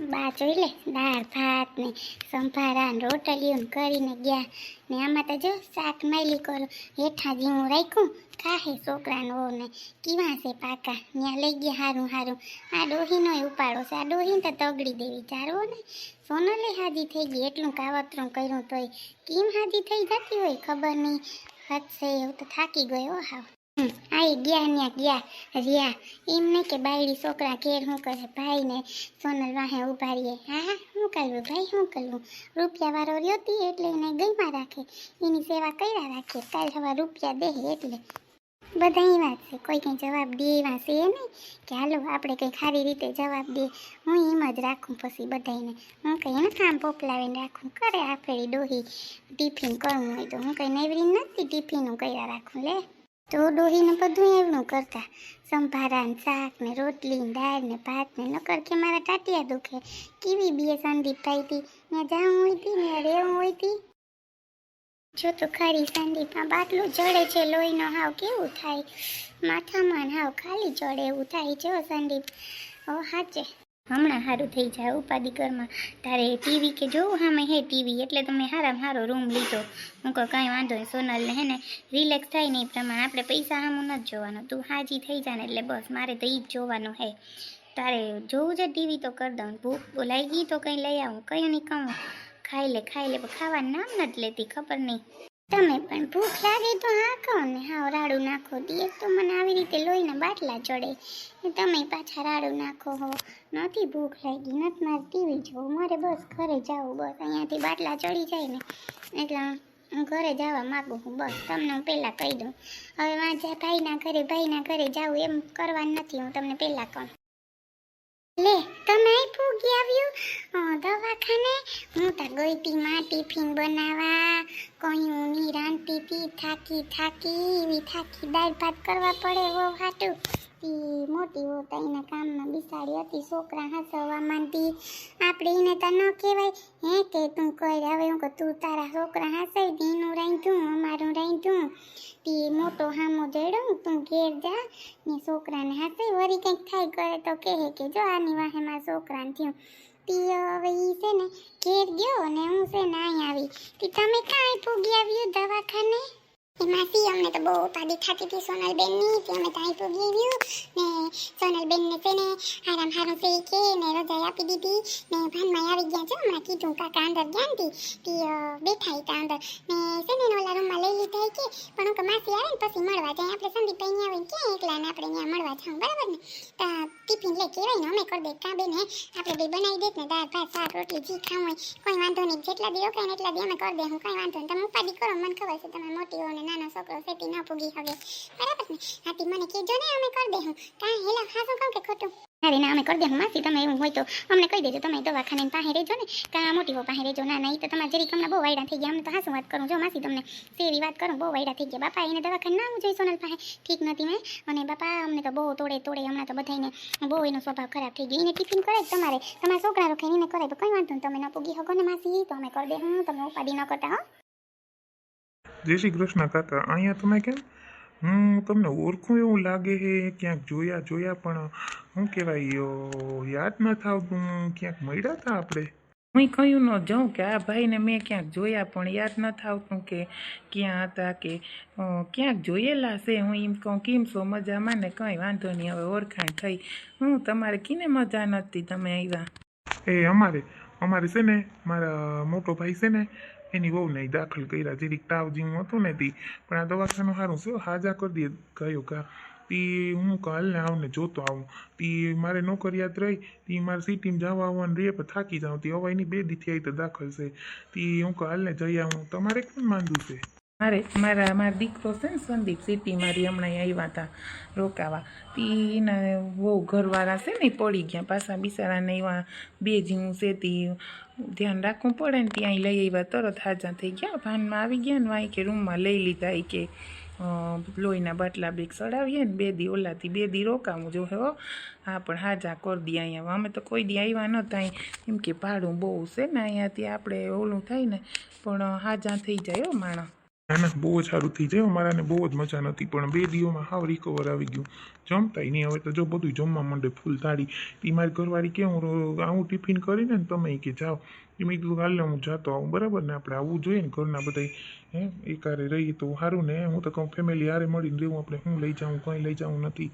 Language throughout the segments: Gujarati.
બા જોઈ લે દાળ ભાત ને સંભારા ને રોટલીઓ કરીને ગયા. ને આમાં તો જો શાક માયલી કરો. હેઠા જીવું રાખ્યું. ખાહે છોકરાનો ને. કીવા છે પાકા? ત્યાં લઈ ગયા હારું હારું. આ ડોહીનો ઉપાડો છે. આ ડોહીને તો તગડી દેવી. ચારવો ને. સોનલે હાજી થઈ ગઈ. એટલું કાવતરું કર્યું તોય. કેમ હાજી થઈ જતી હોય ખબર નહીં. હદ છે એવું તો થાકી ગયો હમ, આઈ ગયા ને ગયા, રહ્યા. એમ નહીં કે બાયડી છોકરા ઘેર શું કરે? ભાઈ ને સોનલ વાહે ઊભા રહીએ હા હા શું કરવું ભાઈ શું કરવું રૂપિયા વાળો રહ્યોતી એટલે એને ગઈમાં રાખે. એની સેવા કર્યા રાખે. કાલ હવા રૂપિયા દે એટલે. બધા એ વાત છે. કોઈ કંઈ જવાબ દે એવા છે નહીં કે હાલો, આપણે કંઈ સારી રીતે જવાબ દે. હું એમ જ રાખું પછી બધાને હું કંઈ એને કામ પોપલાવીને રાખું. કરે આફેડી ડોહી. ટિફિન કરવું હોય તો હું કંઈ નવરી નથી ટિફિનું કર્યા રાખું, લે. તો ડોહીને બધું એવડું કરતા. સંભારા ને શાક ને રોટલી ને દાળ ને ભાત ને નકર કે મારા ટાટિયા દુખે. કેવી બે સંદીપ થાય હતી ને જાઉં હોય તી ને રહેવું હોય હતી જો તો ખરી સંદીપમાં બાટલું જડે છે, લોહીનો હાવ કેવું થાય? માથામાં હાવ ખાલી જડે એવું થાય જો સંદીપ. ઓ, હાચે. હમણાં સારું થઈ જાય ઉપાધિ ઘરમાં. તારે ટીવી કે જોવું? સામે હે ટીવી. એટલે તમે મેં સારામાં સારો રૂમ લીધો. હું કહું, કાંઈ વાંધો નહીં, સોનલને હે ને રિલેક્સ થાય ને એ પ્રમાણે. આપણે પૈસા સામું નથી જોવાનું. તું હાજી થઈ જાય ને એટલે બસ, મારે તો એ જ જોવાનું હે. તારે જોવું છે ટીવી તો કરી દઉં. ભૂખ બોલાઈ ગઈ તો કંઈ લઈ આવું. કયું નહીં કહું ખાઈ લે ખાઈ લે. ખાવાનું નામ નથી લેતી, ખબર નહીં. તમે પણ ભૂખ લાગે તો હા કહો ને હા રાડું નાખો. દી તો મને આવી રીતે લોહીના બાટલા ચડે. તમે પાછા રાડું નાખો હો. નથી ભૂખ લાગી નથી મારે ટીવી જોવું મારે બસ ઘરે જાવું, બસ. અહીંયાથી બાટલા ચડી જાય ને એટલે હું ઘરે જવા માગું છું. બસ, તમને હું પહેલાં કહી દઉં. હવે વાંચ્યા ભાઈના ઘરે ભાઈના ઘરે જાઉં એમ કરવાનું નથી. હું તમને પહેલાં કહું. લે, તમે પૂગી આવ્યું દવાખાને? હું તો ગઈ તી માં ટિફિન બનાવવા કયું ઊની રાંધતી થાકી થાકી, એવી થાકી દાળ ભાત કરવા પડે વો હાટું. તી મોટી હો તો એના કામમાં બિસાડી હતી. છોકરા હસવા માંડી આપણે એને તો ન કહેવાય. હે કે તું કર. હવે હું કહું, તું તારા છોકરા હસાઈ દે. એનું રાંધ્યું અમારું રાંધ્યું તે મોટો હામો જડો, તું ઘેર જા. ને છોકરાને હાથે વળી કંઈક થાય કરે તો કહે કે જો આની વાહે મારા છોકરાને થયું. તી હવે ઈ છે ને ઘેર ગયો ને હું છે ને અહીં આવી. તી તમે કાંઈ પૂગી આવ્યું દવાખાને? માસી અમને તો બહુ ઉપાધિ થતી હતી સોનલબેનની તે અમે ત્યાં પૂગી આવ્યું હારામ હારું છે કે મેરો રજાઈ આપી દીધી. ને ભાનમાં આવી ગયા છે, હમણાં કીધું કાકા અંદર ગયા ને તી બેઠા હતા અંદર. ને છે ને ઓલા રૂમમાં લઈ લીધા કે, પણ હું માસી આવે ને પછી મળવા જાય. આપણે સંદીપભાઈ આવે ને ક્યાં એકલા ને આપણે અહીંયા મળવા જાઉં, બરાબર ને? ટિફિન લઈ કહેવાય ને, અમે કરી દે કાં બેન, હે? આપણે બે બનાવી દેત ને, દાળ, ભાત, શાક, રોટલી, જી ખાવું હોય, કોઈ વાંધો નહીં. જેટલા દી રોકાય એટલા દી અમે કરી દે, હું કાંઈ વાંધો નહીં. તમે ઉપાધિ કરો, મને ખબર છે તમે મોટી હો ને નાનો છોકરો છે, તે ન ભૂગી હવે. બરાબર ને? હાથી મને કહેજો ને, અમે કરી દે હું. કાં હેલા ખાસું કહું કે ખોટું? અરે ના, અમે કરી દે માસી તમે એવું હોય તો અમને કહી દેજો, તમે દવાખાને પાસે રહેજો ને, કાં મોટી પાસે રહેજો, ના નહીં તો તમારે જરીક હમણાં બહુ વાયડા થઈ ગયા, અમને તો હાસું વાત કરું. જો માસી તમને સેરી વાત કરું, બહુ વાયડા થઈ ગયા. બાપા, એને દવાખાને ના હું જોઈ સોનલ પાસે. ઠીક નથી મેં. અને બાપા, અમને તો બહુ તોડે તોડે, હમણાં તો બધાને બહુ એનો સ્વભાવ ખરાબ થઈ ગયો. એને ટિફિન કરે તમારે. તમારા છોકરા રોકે એને કરે તો કંઈ વાંધો તમે ન પૂગી શકો ને માસી. તો અમે કરી દે હું. તમે ઉપાડી ન કરતા, હો. જય શ્રી કૃષ્ણ કાકા. અહીંયા તમે કેમ? હું તમને ઓળખું એવું લાગે છે ક્યાંક જોયા જોયા પણ શું કહેવાય યાદ ન આવતું ક્યાંક મળ્યા હતા આપણે હું કહ્યું ન જાઉં કે આ ભાઈને મેં ક્યાંક જોયા પણ યાદ ન થાવતું કે ક્યાં હતા કે ક્યાંક જોયેલા છે. હું એમ કહું કેમ છો? મજામાં ને કંઈ વાંધો નહીં હવે ઓળખાણ થઈ. હું તમારે કીને મજા નથી તમે આવ્યા એ અમારે અમારે છે ને મારા મોટો ભાઈ છે ને એની બહુ નહીં, દાખલ કર્યા, જે તાવ જેવું હતું ને તે. પણ આ દવાખાનું સારું છે હાજા કરી દે ગયો કા, તે, હું કાલ ને આવને જોતો આવું. તે, મારે નોકરિયાત રહી, તી મારે સિટીમાં જવા આવવાનું રે પણ થાકી જાઉં. તે હવે એની બે દીથી આવી તો દાખલ છે. તી, હું કાલ ને જઈ આવું. તમારે કોણ માંદું છે? મારે, મારા મારા દીકરો છે ને સંદીપ, સિટી મારી હમણાં આવ્યા હતા રોકાવા. તી એના બહુ ઘરવાળા છે ને પડી ગયા. પાછા બિચારાને એવા બે જીવું છે, તી ધ્યાન રાખવું પડે ને ત્યાં લઈ આવ્યા તરત હાજા થઈ ગયા. ભાનમાં આવી ગયા ને વાંઈ કે રૂમમાં લઈ લીધા ઈ કે લોહીના બાટલા બેગ ચડાવીએ ને બે દી ઓલાથી બે દી રોકાવું. જો હો, હા, પણ હાજા કરી દઈએ અહીંયા અમે તો કોઈ દી આવ્યા નતા એમ કે ભાડું બહુ છે ને અહીંયાથી આપણે ઓલું થાય ને, પણ હાજા થઈ જાય હો માણસ. ના બહુ જ સારું થઈ જાય અમારાને બહુ જ મજા નથી પણ બે દિવસમાં હાવ રિકવર આવી ગયું. જમતાય નહીં, હવે તો જો બધું જમવા માંડે ફૂલ થાળી. એ મારી ઘરવાળી કે, હું આવું ટિફિન કરીને તમે કે જાઓ. એ મેં કીધું, હાલ હું જાતો આવું, બરાબર ને? આપણે આવવું જોઈએ ને ઘરના બધા હે એકારે રહીએ તો સારું ને, હું તો કહું, ફેમિલી હારે મળીને રહેવું, આપણે હું લઈ જાઉં, કંઈ લઈ જાઉં નથી.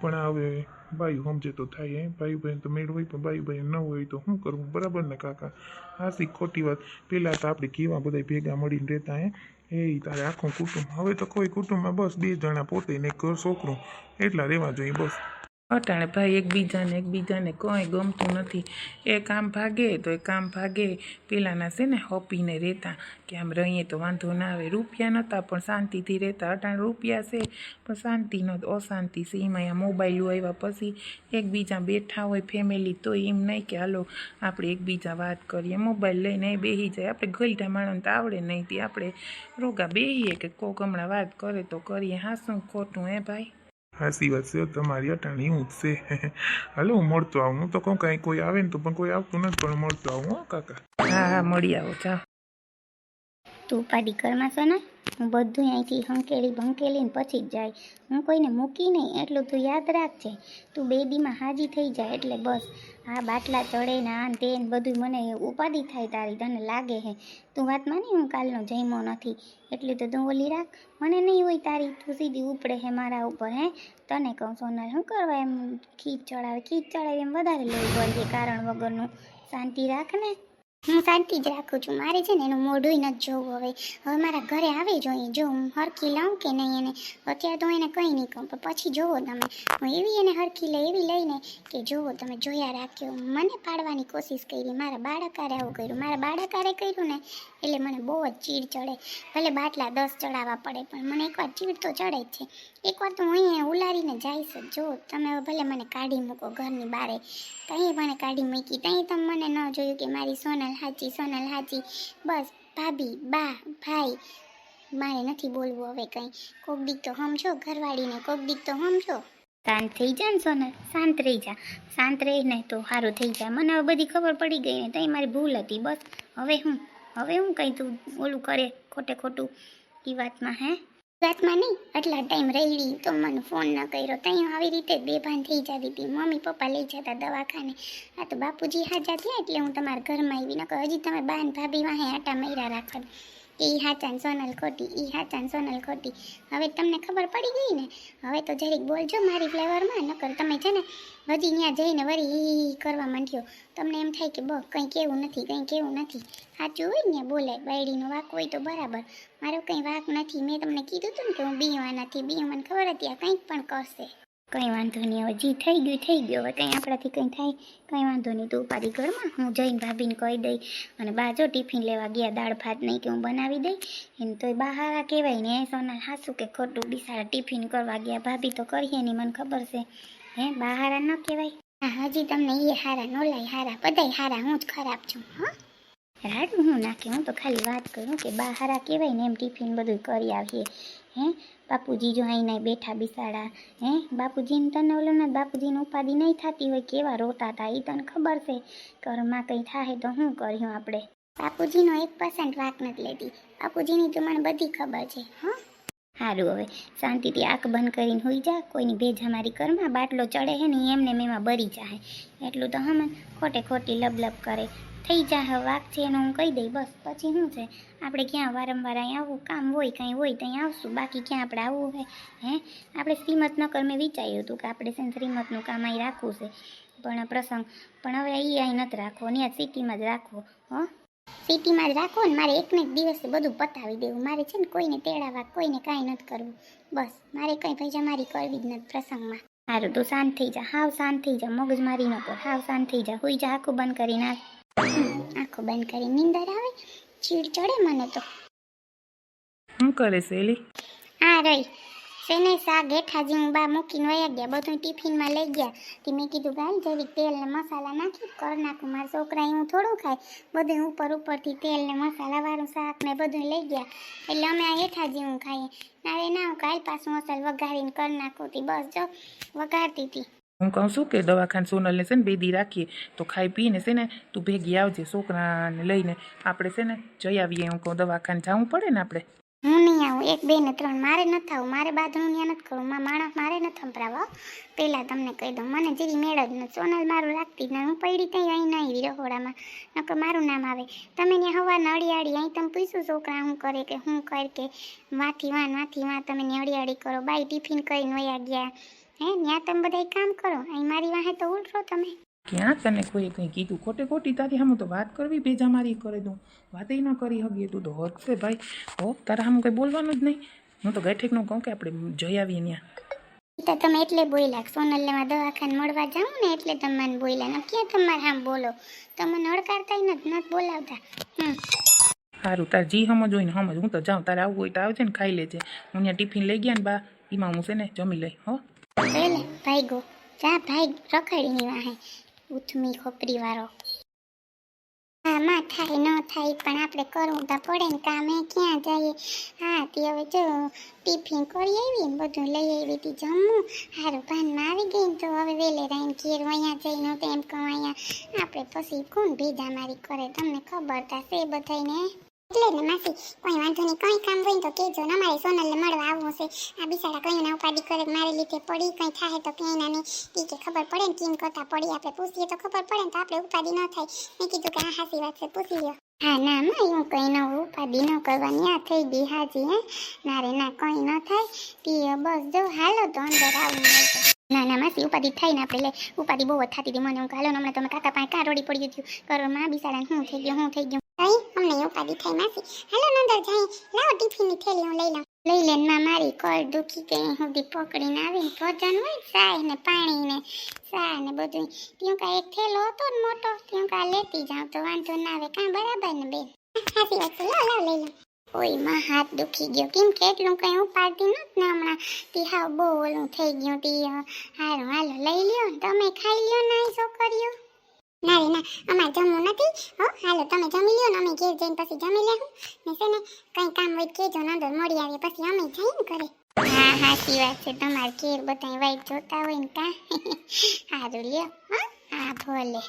પણ હવે ભાઈ સમજે તો થાય, હે. ભાઈ બહેન તો મેળ હોય, પણ ભાઈ બહેન ન હોય તો શું કરવું બરાબર ને કાકા? હાસી ખોટી વાત. પહેલાં તો આપણે કેવા બધા ભેગા મળીને રહેતા, હે. એ તારે આખું કુટુંબ. હવે તો કોઈ કુટુંબમાં બસ બે જણા પોતે ને છોકરો. એટલા રહેવા જોઈએ બસ. અટાણે ભાઈ એકબીજાને એકબીજાને કંઈ ગમતું નથી. એ કામ ભાગે તો એ કામ ભાગે. પેલાના છે ને હોપીને રહેતા. કે આમ રહીએ તો વાંધો ના આવે. રૂપિયા નહોતા પણ શાંતિથી રહેતા. અટાણે રૂપિયા છે, પણ શાંતિ ન અશાંતિ છે. એમાં અહીંયા મોબાઈલો આવ્યા પછી એકબીજા બેઠા હોય ફેમિલી તો એમ નહીં કે, હાલો, આપણે એકબીજા વાત કરીએ. મોબાઈલ લઈને બેસી જાય. આપણે ગલઢા માણસને તો આવડે નહીં. તે આપણે રોગા બેહીએ કે કોક હમણાં વાત કરે તો કરીએ. હા શું ખોટું, હે ભાઈ? હાસી વાત છે તમારી અટાણી છે હાલો હું મળતો આવું. હું તો કહું કાંઈ કોઈ આવે ને તો પણ કોઈ આવતું નથી પણ મળતો આવું હો કાકા. હા હા મળી આવો ચા તું ઉપાડી ઘરમાં છો ને? હું બધું અહીંથી હંકેલી ભંકેલીને પછી જ જાય. હું કોઈને મૂકી નહીં, એટલું તું યાદ રાખજે. તું બે દીમાં હાજી થઈ જાય એટલે બસ. આ બાટલા ચડે ને આ તે ને બધું મને ઉપાધિ થાય તારી, તને લાગે હે. તું વાત માની હું કાલનો જઈમો નથી? એટલી તો તું ઓલી રાખ. મને નહીં હોય તારી, તું સીધી ઉપડે હે મારા ઉપર, હે? તને કહું સોનલ શું કરવા એમ ખીચ ચડાવે? ખીચ ચડાવે એમ વધારે લેવું પડે કારણ વગરનું? શાંતિ રાખ ને. હું શાંતિ જ રાખું છું. મારે છે ને એનું મોઢું નથી જોવું હવે. હવે મારા ઘરે આવે જોઈએ જો હું હરખી લઉં કે નહીં એને? અત્યારે તો એને કંઈ નહીં કહું. પણ પછી જુઓ તમે. હું એવી એને હરખી લઈ, એવી લઈને કે જોવો તમે જોયા રાખ્યો મને પાડવાની કોશિશ કરી. મારા બાળકારે આવું કર્યું. મારા બાળકારે કર્યું ને એટલે મને બહુ જ ચીડ ચડે. ભલે બાટલા દસ ચડાવવા પડે, પણ મને એકવાર ચીડ તો ચડે જ છે. એકવાર તો હું અહીંયા ઉલારીને જઈશ જ. તમે ભલે મને કાઢી મૂકો ઘરની બારે. કંઈ મને કાઢી મૂકી. ત્યાં તમે મને ન જોયું કે મારી સોનલ હાચી સોનલ હાચી બસ, ભાભી, બા, ભાઈ. મારે નથી બોલવું હવે કંઈ. કોક દીક તો સમજો ઘરવાળીને કોક દીક તો સમજો શાંત થઈ જા ને સોનલ, શાંત રહી જા. શાંત રહીને તો સારું થઈ જાય. મને હવે બધી ખબર પડી ગઈ ને તો મારી ભૂલ હતી. બસ, હવે હું હવે હું કંઈ તું ઓલું કરે, ખોટે ખોટું એ વાતમાં, હે? વાતમાં નહીં, આટલા ટાઈમ રહી તો મને ફોન ન કર્યો. ત્યાં આવી રીતે બેભાન થઈ જતી હતી. મમ્મી પપ્પા લઈ જતા દવાખાને. આ તો બાપુજી હાજા થયા એટલે હું તમારા ઘરમાં આવી. નકર હજી તમે બાન ભાભી વાહે આટા મૈરા રાખો કે ઈ હાચા ને સોનલ ખોટી, ઈ હાચાન સોનલ ખોટી. હવે તમને ખબર પડી ગઈ ને? હવે તો જરીક બોલજો મારી ફ્લેવરમાં નકર તમે છે ને હજી ત્યાં જઈને વરી ઈ કરવા માંડ્યો. તમને એમ થાય કે બ કંઈ કેવું નથી, કંઈ કેવું નથી. સાચું હોય ને બોલે, બાયડીનો વાક હોય તો બરાબર. મારો કંઈ વાક નથી. મેં તમને કીધું હતું ને કે હું બીવા નથી બીવા મને ખબર હતી આ કંઈક પણ કરશે. કંઈ વાંધો નહીં, હવે જી થઈ ગયું થઈ ગયું. હવે કંઈ આપણાથી કંઈ થાય, કંઈ વાંધો નહીં. તું ઉપાડી ઘરમાં હું. જઈને ભાભીને કહી દઈ અને બાજો ટિફિન લેવા ગયા, દાળ ભાત નહીં કે હું બનાવી દઈ એને તોય બહારા કહેવાય ને. સોના હાસું કે ખોટું બિસારા ટિફિન કરવા ગયા, ભાભી તો કરીએ નહીં મને ખબર છે. હે બહારા ન કહેવાય? હજી તમને એ હારા નોલાય હારા, બધાય હારા, હું જ ખરાબ છું, હા. રાડું હું નાખે, હું તો ખાલી વાત કરું કે બહારા કહેવાય ને એમ ટિફિન બધું કરી આવીએ. હે? બાપુજી જો અહીં નહીં બેઠા બિસાડા, હે? બાપુજીને તને ઓલો ને બાપુજીને ઉપાધિ નહીં થતી હોય કેવા રોતા હતા એ તને ખબર છે? ઘરમાં કંઈ થાય તો શું કર્યું આપણે? બાપુજીનો એક પર્સન્ટ વાક નથી લેતી. બાપુજીની તો મને બધી ખબર છે, હા? સારું હવે, શાંતિથી આંખ બંધ કરીને હોઈ જા, કોઈની ભેજા મારી ઘરમાં બાટલો ચડે હે ને એમને મેમાં બરી જાય એટલું તો હમણ ખોટે ખોટી લબલબ કરે. થઈ જાય વાક છે એનો હું કહી દઈ, બસ. પછી શું છે? આપણે ક્યાં વારંવાર અહીંયા આવવું કામ હોય, કંઈ હોય ત્યાં આવશું. બાકી ક્યાં આપણે આવવું હોય હે? આપણે શ્રીમત નકર મેં વિચાર્યું હતું કે આપણે છે ને શ્રીમતનું કામ અહીં રાખવું છે. પણ પ્રસંગ, પણ હવે એ અહીં નથી રાખવો ત્યાં સિટીમાં જ રાખવો, હો? સિટીમાં જ રાખો ને મારે એકને એક દિવસે બધું પતાવી દેવું. મારે છે ને કોઈને તેડાવા કોઈને કાંઈ નથી કરવું. બસ, મારે કંઈ ભેજા મારી કરવી જ નથી પ્રસંગમાં. સારું તું શાંત થઈ જા. હાવ શાંત થઈ જા. મગજ મારી ન કર. હાવ શાંત થઈ જા. હોઈ જા, આખું બંધ કરી નાખ. આંખો બંધ કરી નીંદર આવે ચીડ ચડે મને તો. શું કરે સેલી હા રહી. શેને શાક હેઠાજી હું બા મૂકીને વયા ગયા બધું ટિફિનમાં લઈ ગયા. તે મેં કીધું ગાલ જરીક તેલ ને મસાલા નાખી કર નાખું મારા છોકરા હું થોડું ખાય. બધું ઉપર ઉપરથી તેલ ને મસાલા વાળું શાક ને બધું લઈ ગયા. એટલે અમે આ હેઠાજી હું ખાઈએ. નારે ના હું કાલ પાછું મસાલ વઘારીને કર નાખું બસ જો વઘારતી હતી હું કહું છું કે દવાખાન સોનલને છે ને બે દી રાખીએ તો ખાઈ પીને છે ને તું ભેગી આવજે છોકરાને લઈને આપણે છે ને જઈ આવીએ હું કહું દવાખાને જવું પડે ને આપણે હું નહીં આવું એક બે ને ત્રણ મારે ન થાવું મારે બાંધણું ત્યાં નથી કરવું માણસ મારે ન થંભરાવો પહેલાં તમને કહી દઉં મને જેવી મેળ જ નથી સોનલ મારું રાખતી જ હું પડી ત્યાં અહીં ના આવી રહોડામાં નકર મારું નામ આવે તમે ત્યાં હવાના અડિયાળી અહીં તમે પૂછ્યું છોકરા હું કરે કે શું કરે કે વાથી વાન વાથી વાં તમે ને અડિયાળી કરો બાઈ ટિફિન કરીને વયા ગયા હે ત્યાં તમે બધા કામ કરો. અહીં મારી વાહે તો ઉલટો તમે. ક્યાં તને કોઈ કંઈ કીધું? ખોટે ખોટી તારી હમ તો વાત કરવી ભેજા મારી કરે દઉં વાત ન કરી હગીએ તું તો હોત છે ભાઈ. હો તારા હમ કંઈ બોલવાનું જ નહીં. હું તો ગઈઠેકનું કહું કે આપણે જઈ આવીએ ત્યાં તો તમે એટલે બોલ્યા સોનલ સોનલમાં દવાખાને મળવા જાઉં ને એટલે તમે મને બોલ્યા. ને ક્યાં તમારે આમ બોલો? તમે નડકારતા નથી નથી બોલાવતા. સારું તાર જી સમજ હોય ને સમજ હું તો જાઉં તારે આવું હોય તો આવજે ને ખાઈ લેજે. હું ત્યાં ટિફિન લઈ ગયા ને બા. એમાં હું છે ને જમી લઈ હો. પેલે ભાઈગો, જા ભાઈ રખડીની વાહે. ઉથમી ખોપરી વાળો. આમાં થાય, ન થાય, પણ આપણે કરવું તો પડે ને કામે ક્યાં જઈએ? હા, તે હવે જો, ટિફિન કરી આવી ને બધું લઈ આવી હતી જમવું. સારું ભાનમાં આવી ગઈ તો હવે વેલે રાઈને ઘેર અહીંયા જઈને તો એમ કહું અહીંયા આપણે પછી કોણ ભેજા મારી કરે, તમને ખબર થશે બધાને એટલે ને માસી, કોઈ વાંધો નહીં, કંઈ કામ હોય તો કહેજો. ને અમારે સોનલને મળવા આવવું છે. આ બિચારા કંઈ ના ઉપાડી કરે મારે લીધે પડી, કંઈ થાય તો ક્યાંય ના નહીં. કે ખબર પડે ને કેમ કરતા પડી, આપણે પૂછીએ તો ખબર પડે ને તો આપણે ઉપાડી ન થાય. મેં કીધું કે આ હાસી વાત છે, પૂછી લ્યો. હા, ના, માં હું કંઈ ન ઉપાડી ન કરવાની. આ થઈ ગઈ હાજી, હે. મારે ના કંઈ ન થાય. તી બસ જો, હાલો તો અંદર આવું ના ના માસી ઉપાધિ થાય ને આપણે લે. બહુ જ થતી હતી મને. હું હાલો ને હમણાં તમે કાકા પાસે કાં રોડી પડી ગયું કરો માં બિસાડા શું થઈ ગયું શું થઈ ગયું. અમને ઉપાધિ થાય માસી. હાલો નંદર જાય લાવો ટિફિનની થેલી હું લઈ લઉં લઈ લે માં મારી કળ દુખી ગઈ. સુધી પકડીને આવીને ભોજન હોય ચાય ને પાણી ને ચા ને બધું ત્યાં કા એક થેલો હતો ને મોટો. ત્યાં કા લેતી જાઉં તો વાંધો ના આવે. કાં બરાબર ને બેન? સાચી વાત છે. લાવ લાવ, લઈ લઉં ઓયમાં હાથ દુખી ગયો. કેમ કે એટલું કઈ પાડતી નથી ને હમણાં. તી હાવ બહુ ઓલું થઈ ગયું તી હારું, હાલો, લઈ લ્યો તમે ખાઈ લ્યો નાઈ છોકરીઓ ના રે, ના. અમારે જમવું નથી, હો. હાલો, તમે જમી લ્યો ને અમે ઘેર જઈને પછી જમી લેવું ને છે ને, કંઈ કામ હોય કેજો કહેજો ને અંદર મળી આવીએ પછી અમે જઈને કરે હા સાચી વાત છે. તમારે ઘેર બધા વાઈટ જોતા હોય ને કા સારું લ્યો, હા. હા, ભલે.